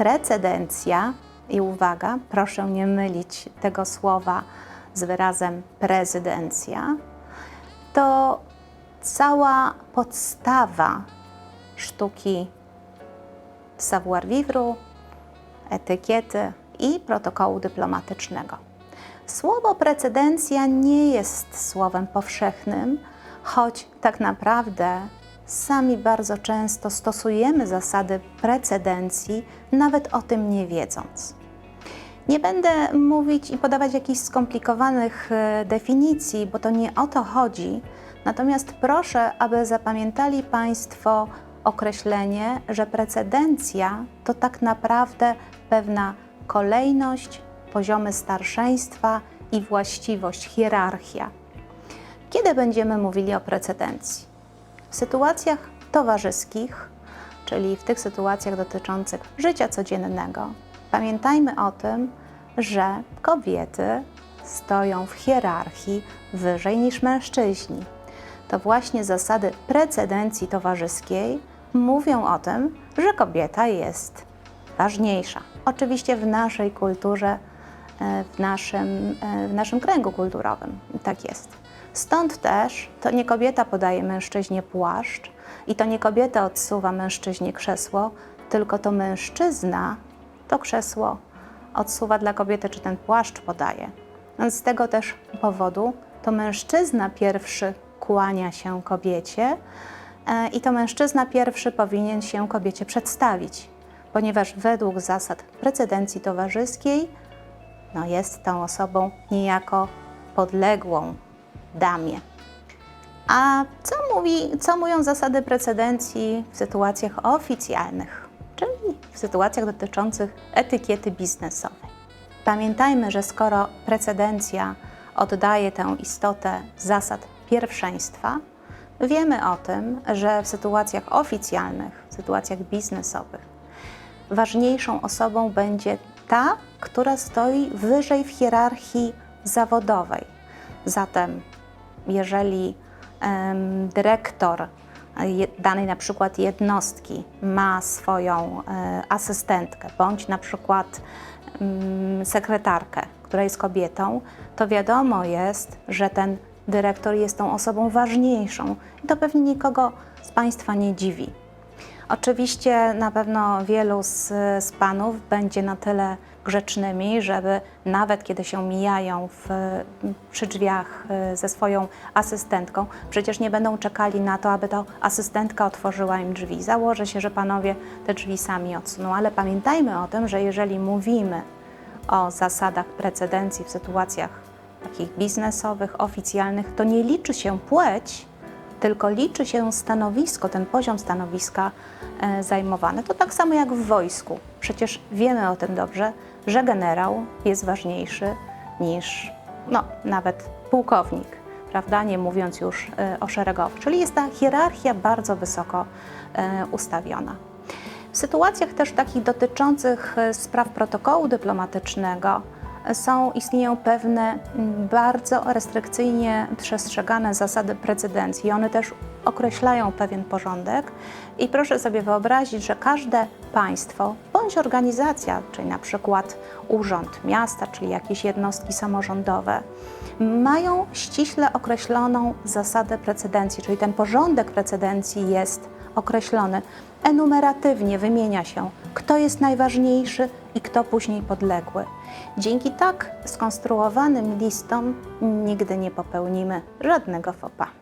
precedencja i uwaga, proszę nie mylić tego słowa z wyrazem prezydencja, to cała podstawa sztuki savoir-vivre, etykiety i protokołu dyplomatycznego. Słowo precedencja nie jest słowem powszechnym, choć tak naprawdę sami bardzo często stosujemy zasady precedencji, nawet o tym nie wiedząc. Nie będę mówić i podawać jakichś skomplikowanych e, definicji, bo to nie o to chodzi. Natomiast proszę, aby zapamiętali Państwo określenie, że precedencja to tak naprawdę pewna kolejność, poziomy starszeństwa i właściwość, hierarchia. Kiedy będziemy mówili o precedencji? W sytuacjach towarzyskich, czyli w tych sytuacjach dotyczących życia codziennego, pamiętajmy o tym, że kobiety stoją w hierarchii wyżej niż mężczyźni. To właśnie zasady precedencji towarzyskiej mówią o tym, że kobieta jest ważniejsza. Oczywiście w naszej kulturze, e, w naszym, e, w naszym kręgu kulturowym tak jest. Stąd też to nie kobieta podaje mężczyźnie płaszcz i to nie kobieta odsuwa mężczyźnie krzesło, tylko to mężczyzna to krzesło odsuwa dla kobiety, czy ten płaszcz podaje. Więc z tego też powodu to mężczyzna pierwszy kłania się kobiecie e, i to mężczyzna pierwszy powinien się kobiecie przedstawić, ponieważ według zasad precedencji towarzyskiej no jest tą osobą niejako podległą damie. A co, mówi, co mówią zasady precedencji w sytuacjach oficjalnych, czyli w sytuacjach dotyczących etykiety biznesowej? Pamiętajmy, że skoro precedencja oddaje tę istotę zasad pierwszeństwa, wiemy o tym, że w sytuacjach oficjalnych, w sytuacjach biznesowych, ważniejszą osobą będzie ta, która stoi wyżej w hierarchii zawodowej. Zatem, jeżeli dyrektor je- danej na przykład jednostki ma swoją e, asystentkę, bądź na przykład mm, sekretarkę, która jest kobietą, to wiadomo jest, że ten dyrektor jest tą osobą ważniejszą i to pewnie nikogo z Państwa nie dziwi. Oczywiście na pewno wielu z, z panów będzie na tyle grzecznymi, żeby nawet kiedy się mijają w, przy drzwiach y, ze swoją asystentką, przecież nie będą czekali na to, aby ta asystentka otworzyła im drzwi. Założę się, że panowie te drzwi sami odsuną, ale pamiętajmy o tym, że jeżeli mówimy o zasadach precedencji w sytuacjach takich biznesowych, oficjalnych, to nie liczy się płeć, tylko liczy się stanowisko, ten poziom stanowiska e, zajmowane. To tak samo jak w wojsku. Przecież wiemy o tym dobrze, że generał jest ważniejszy niż no, nawet pułkownik, prawda? Nie mówiąc już e, o szeregowych. Czyli jest ta hierarchia bardzo wysoko e, ustawiona. W sytuacjach też takich dotyczących spraw protokołu dyplomatycznego są, istnieją pewne mm, bardzo restrykcyjnie przestrzegane zasady precedencji. One też określają pewien porządek i proszę sobie wyobrazić, że każde państwo bądź organizacja, czyli na przykład urząd miasta, czyli jakieś jednostki samorządowe, mają ściśle określoną zasadę precedencji, czyli ten porządek precedencji jest określony. Enumeratywnie wymienia się, kto jest najważniejszy i kto później podległy. Dzięki tak skonstruowanym listom nigdy nie popełnimy żadnego fopa.